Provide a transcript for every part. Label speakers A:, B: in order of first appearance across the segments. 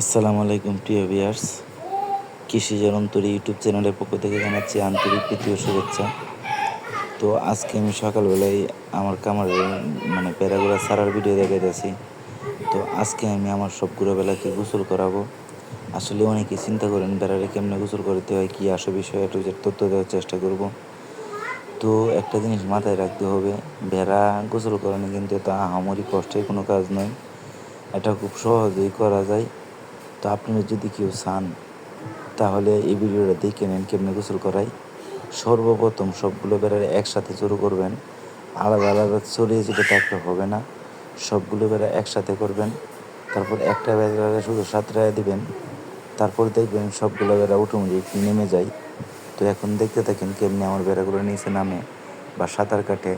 A: আসসালামু আলাইকুম, প্রিয় ভিয়ার্স কৃষিজের অন্তরী ইউটিউব চ্যানেলের পক্ষ থেকে জানাচ্ছি আন্তরিক প্রীতি ও শুভেচ্ছা। তো আজকে আমি সকালবেলায় আমার কামারের মানে প্যারাগুলা সারার ভিডিও দেখাইতেছি। তো আজকে আমি আমার সবগুলো বেলাকে গোসল করাবো। আসলে অনেকে চিন্তা করেন, বেড়ারে কেমনে গোসল করতে হয়, কী আসো বিষয় একটু তথ্য দেওয়ার চেষ্টা করব। তো একটা জিনিস মাথায় রাখতে হবে ভেড়া গোসল করানো কিন্তু তা আহামরি কষ্টের কোনো কাজ নয়। এটা খুব সহজেই করা যায়। তো আপনারা যদি কেউ চান, তাহলে এই ভিডিওটা দেখে নেন, কেমনে গোসল করাই সর্বপ্রথম সবগুলো বেড়ার একসাথে শুরু করবেন। আলাদা আলাদা চড়িয়ে যেটা থাকলে হবে না। সবগুলো বেড়া একসাথে করবেন। তারপর একটা বেড়া শুধু সাঁতরায় দিবেন। তারপর দেখবেন সবগুলো বেড়া অটোমেটিক নেমে যায়। তো এখন দেখতে থাকেন কেমনি আমার বেড়াগুলো নিচে নামে বা সাঁতার কাটে।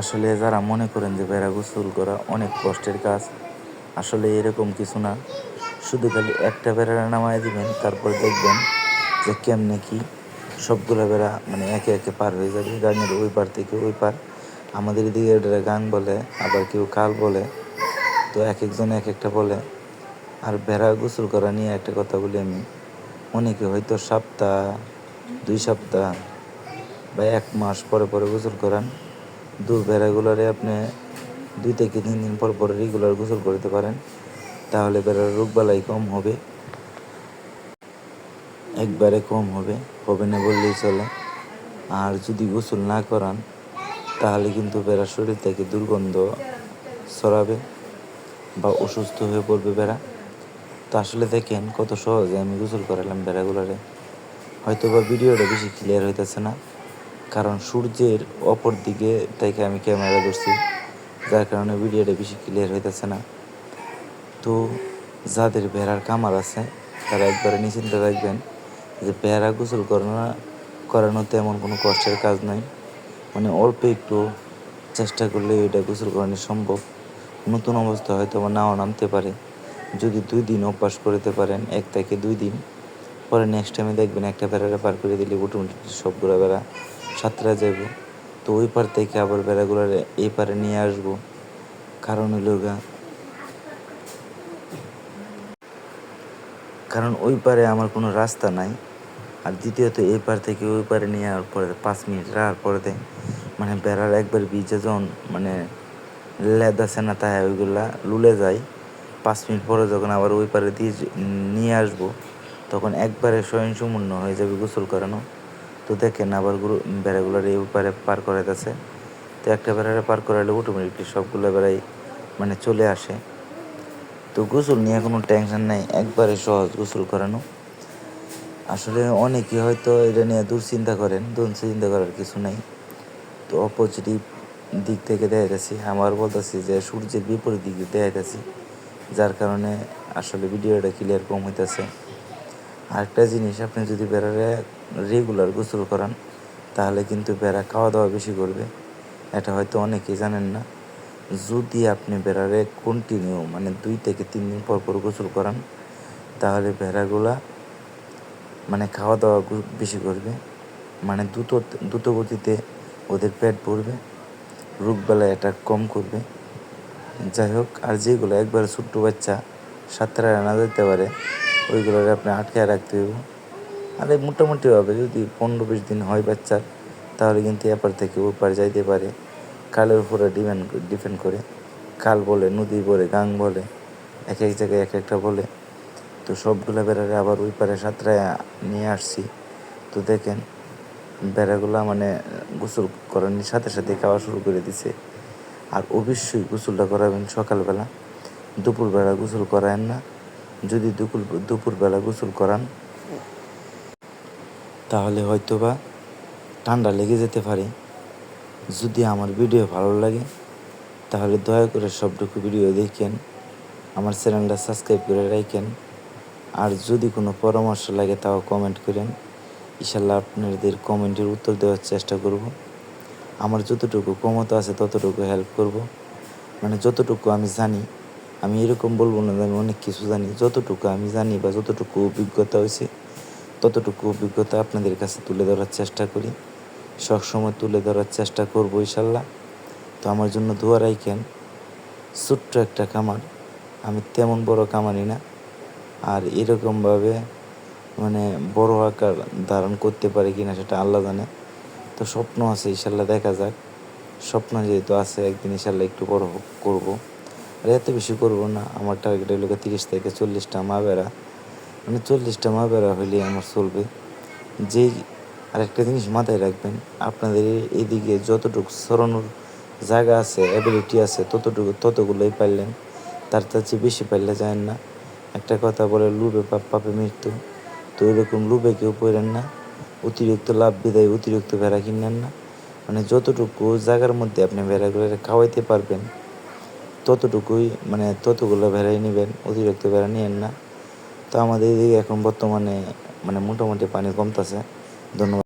A: আসলে যারা মনে করেন যে বেড়া গোসল করা অনেক কষ্টের কাজ আসলে এরকম কিছু না। শুধু খালি একটা বেড়া নামায় দিবেন, তারপর দেখবেন যে কেমনে কি সবগুলো বেড়া মানে একে একে পার হয়ে যাবে। গাঙের ওই পার থেকে ওই পার। আমাদের এদিকে এটা গাং বলে, আবার কেউ কাল বলে, তো এক একজন এক একটা বলে। আর ভেড়া গোসল করা নিয়ে একটা কথা বলি আমি, অনেকে হয়তো সপ্তাহ, দুই সপ্তাহ বা এক মাস পরে পরে গোসল করান। দু ভেড়াগুলোরে আপনি দুই থেকে তিন দিন পর পর রেগুলার গোসল করতে পারেন, তাহলে বেড়ার রোগবালাই কম হবে। একবারে কম হবে হবে না বললেই চলে। আর যদি গোসল না করান, তাহলে কিন্তু বেড়ার শরীর থেকে দুর্গন্ধ ছড়াবে বা অসুস্থ হয়ে পড়বে বেড়া তো আসলে দেখেন কত সহজে আমি গোসল করালাম বেড়াগুলোরে হয়তো বা ভিডিওটা বেশি ক্লিয়ার হইতেছে না, কারণ সূর্যের অপর দিকে থেকে আমি ক্যামেরা ধরছি। যার কারণে ভিডিওটা বেশি ক্লিয়ার হইতেছে না। তো যাদের ভেড়ার কামার আছে, তারা একবারে নিশ্চিন্তে থাকবেন যে ভেড়া গোসল করানো করানো তেমন কোনো কষ্টের কাজ নাই। মানে অল্প একটু চেষ্টা করলে এটা গোসল করানো সম্ভব। নতুন অবস্থা হয়তো বা নাও নামতে পারে। যদি দুই দিন অভ্যাস করতে পারেন, এক থেকে দুই দিন, পরে নেক্সট টাইমে দেখবেন একটা বেড়াটা পার করে দিলে অটোমেটিক সবগুলো বেড়া সাতটা যাব তো ওই পার থেকে আবার বেড়াগুলো এই পারে নিয়ে আসব। কারণ হইল গা। কারণ ওই পারে আমার কোনো রাস্তা নাই। আর দ্বিতীয়ত এই পার থেকে ওই পারে নিয়ে যাওয়ার পরে পাঁচ মিনিট রাখার পরে মানে বেড়ার একবার বীজে যখন মানে লেদা সেনা তাই ওইগুলা লুলে যায় পাঁচ মিনিট পরে যখন আবার ওই পারে দিয়ে নিয়ে আসব, তখন একবারে স্বয়ংসম্পূর্ণ হয়ে যাবে গোসল করানো। তো দেখেন আবার গুরু, বেড়াগুলোর এই পারে পার করাইতেছে। তো একটা বেড়ারে পার করালে অটোমেটিকলি সবগুলো বেড়াই মানে চলে আসে। তো গোসল নিয়ে কোনো টেনশন নাই, একবারে সহজ গোসল করানো। আসলে অনেকে হয়তো এটা নিয়ে দুশ্চিন্তা করেন, দুশ্চিন্তা করার কিছু নাই। তো অপোজিটিভ দিক থেকে দেখাইতেছি, আমার বলতেছি যে সূর্যের বিপরীত দিকে দেখাইতেছি, যার কারণে আসলে ভিডিওটা ক্লিয়ার কম হইতেছে। আরেকটা জিনিস, আপনি যদি বেড়ারে রেগুলার গোসল করান, তাহলে কিন্তু বেড়া খাওয়া দাওয়া বেশি করবে। এটা হয়তো অনেকেই জানেন না। যদি আপনি বেড়ারে কন্টিনিউ মানে দুই থেকে তিন দিন পর পর গোসল করান, তাহলে ভেড়াগুলা মানে খাওয়া দাওয়া বেশি করবে। মানে দ্রুত দ্রুত গতিতে ওদের পেট ভরবে, রোগবেলা এটা কম করবে। যাই হোক, আর যেগুলো একবারে ছোট্ট বাচ্চা সাতটা আনা যেতে পারে ওইগুলোর আপনি আটকে রাখতে হইব। আর এই মোটামুটিভাবে যদি পনেরো বিশ দিন হয় বাচ্চার, তাহলে কিন্তু এপার থেকে ওপার যাইতে পারে। কালের উপরে ডিপেন্ড ডিপেন্ড করে। কাল বলে, নদী বলে, গাং বলে, এক এক জায়গায় এক একটা বলে। তো সবগুলো বেড়ারে আবার ওই পারে সাঁতরায় নিয়ে আসছি। তো দেখেন, বেড়াগুলো মানে গোসল করানোর সাথে সাথে খাওয়া শুরু করে দিছে। আর অবশ্যই গোসলটা করাবেন সকালবেলা। দুপুরবেলা গোসল করায়েন না। যদি দুপুর দুপুরবেলা গোসল করান, তাহলে হয়তো বা ঠান্ডা লেগে যেতে পারে। যদি আমার ভিডিও ভালো লাগে, তাহলে দয়া করে সবটুকু ভিডিও দেখেন, আমার চ্যানেলটা সাবস্ক্রাইব করে রাখেন। আর যদি কোনো পরামর্শ লাগে তাও কমেন্ট করেন। ইনশাল্লাহ আপনাদের কমেন্টের উত্তর দেওয়ার চেষ্টা করব। আমার যতটুকু ক্ষমতা আছে ততটুকু হেল্প করব। মানে যতটুকু আমি জানি আমি এরকম বলব না যে আমি অনেক কিছু জানি। যতটুকু আমি জানি বা যতটুকু অভিজ্ঞতা হয়েছে, ততটুকু অভিজ্ঞতা আপনাদের কাছে তুলে ধরার চেষ্টা করি। সবসময় তুলে ধরার চেষ্টা করব ইনশাল্লাহ। তো আমার জন্য দোয়া রাইখেন, ছোট্ট একটা খামার আমি তেমন বড় কামানি না। আর এরকমভাবে মানে বড় আকার ধারণ করতে পারে কি না সেটা আল্লাহ জানে। তো স্বপ্ন আছে ইনশাল্লাহ দেখা যাক। স্বপ্ন যেহেতু আছে, একদিন ইনশাল্লাহ একটু বড় করব। আর এত বেশি করব না। আমার টার্গেট হলো তিরিশ থেকে চল্লিশটা মা বেড়া। মানে চল্লিশটা মা বেড়া হলে আমার চলবে। যেই আরেকটা জিনিস মাথায় রাখবেন, আপনাদের এদিকে যতটুকু সরানোর জায়গা আছে অ্যাবিলিটি আছে, ততটুকু ততগুলোই পারলেন তার তার চেয়ে বেশি পারলে যায় না। একটা কথা বলে, লুবে পাপ, পাপে মৃত্যু। তো এরকম লুবে কেউ পড়েন না। অতিরিক্ত লাভ, বিদায়, অতিরিক্ত ভেড়া কিনেন না। মানে যতটুকু জায়গার মধ্যে আপনি ভেড়াগুলো খাওয়াইতে পারবেন ততটুকুই মানে ততগুলো ভেড়াই নেবেন, অতিরিক্ত ভেড়া নিয়েন না। তো আমাদের এখন বর্তমানে মানে মোটামুটি পানি কমতেছে। ধন্যবাদ।